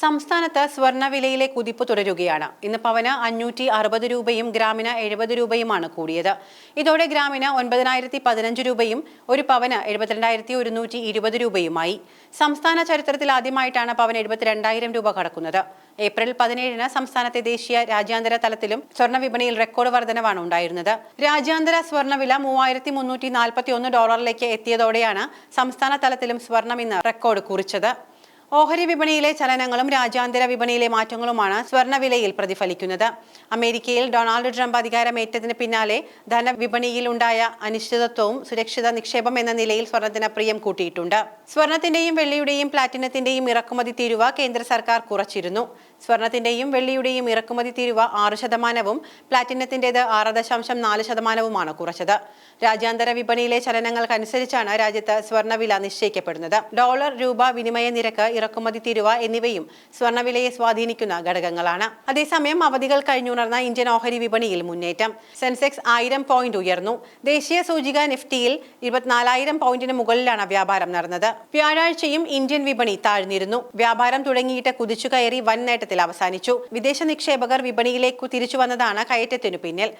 സംസ്ഥാനത്ത് സ്വർണവിലയിലെ കുതിപ്പ് തുടരുകയാണ്. ഇന്ന് പവന് അഞ്ഞൂറ്റി അറുപത് രൂപയും ഗ്രാമിന് എഴുപത് രൂപയുമാണ് കൂടിയത്. ഇതോടെ ഗ്രാമിന് ഒൻപതിനായിരത്തി പതിനഞ്ച് രൂപയും ഒരു പവന് എഴുപത്തിരണ്ടായിരത്തി ഒരുന്നൂറ്റി ഇരുപത് രൂപയുമായി. സംസ്ഥാന ചരിത്രത്തിൽ ആദ്യമായിട്ടാണ് പവൻ എഴുപത്തിരണ്ടായിരം രൂപ കടക്കുന്നത്. ഏപ്രിൽ പതിനേഴിന് സംസ്ഥാനത്തെ ദേശീയ രാജ്യാന്തര തലത്തിലും സ്വർണ വിപണിയിൽ റെക്കോർഡ് വർധനവാണ് ഉണ്ടായിരുന്നത്. രാജ്യാന്തര സ്വർണവില മൂവായിരത്തി മുന്നൂറ്റി നാൽപ്പത്തി ഒന്ന് ഡോളറിലേക്ക് എത്തിയതോടെയാണ് സംസ്ഥാന തലത്തിലും സ്വർണം ഇന്ന് റെക്കോർഡ് കുറിച്ചത്. ഓഹരി വിപണിയിലെ ചലനങ്ങളും രാജ്യാന്തര വിപണിയിലെ മാറ്റങ്ങളുമാണ് സ്വർണവിലയിൽ പ്രതിഫലിക്കുന്നത്. അമേരിക്കയിൽ ഡൊണാൾഡ് ട്രംപ് അധികാരമേറ്റതിന് പിന്നാലെ ധനവിപണിയിൽ ഉണ്ടായ അനിശ്ചിതത്വവും സുരക്ഷിത നിക്ഷേപം എന്ന നിലയിൽ സ്വർണത്തിന് പ്രിയം കൂട്ടിയിട്ടുണ്ട്. സ്വർണത്തിന്റെയും വെള്ളിയുടെയും പ്ലാറ്റിനത്തിന്റെയും ഇറക്കുമതി തീരുവ കേന്ദ്ര സർക്കാർ കുറച്ചിരുന്നു. സ്വർണത്തിന്റെയും വെള്ളിയുടെയും ഇറക്കുമതി തീരുവ ആറ് ശതമാനവും പ്ലാറ്റിനത്തിന്റേത് ആറ് ദശാംശം നാല് ശതമാനവുമാണ് കുറച്ചത്. രാജ്യാന്തര വിപണിയിലെ ചലനങ്ങൾക്കനുസരിച്ചാണ് രാജ്യത്ത് സ്വർണവില നിശ്ചയിക്കപ്പെടുന്നത്. ഡോളർ രൂപ വിനിമയ നിരക്ക് ഇറക്കുമതി തീരുവ എന്നിവയും സ്വർണവിലയെ സ്വാധീനിക്കുന്ന ഘടകങ്ങളാണ്. അതേസമയം അവധികൾ കഴിഞ്ഞുണർന്ന ഇന്ത്യൻ ഓഹരി വിപണിയിൽ മുന്നേറ്റം. സെൻസെക്സ് ആയിരം പോയിന്റ് ഉയർന്നു. ദേശീയ സൂചിക നിഫ്റ്റിയിൽ ഇരുപത്തിനാലായിരം പോയിന്റിന് മുകളിലാണ് വ്യാപാരം നടന്നത്. വ്യാഴാഴ്ചയും ഇന്ത്യൻ വിപണി താഴ്ന്നിരുന്നു. വ്യാപാരം തുടങ്ങിയിട്ട് കുതിച്ചുകയറി വൻ നേട്ടത്തിൽ അവസാനിച്ചു. വിദേശ നിക്ഷേപകർ വിപണിയിലേക്ക് തിരിച്ചു വന്നതാണ് കയറ്റത്തിനു പിന്നിൽ.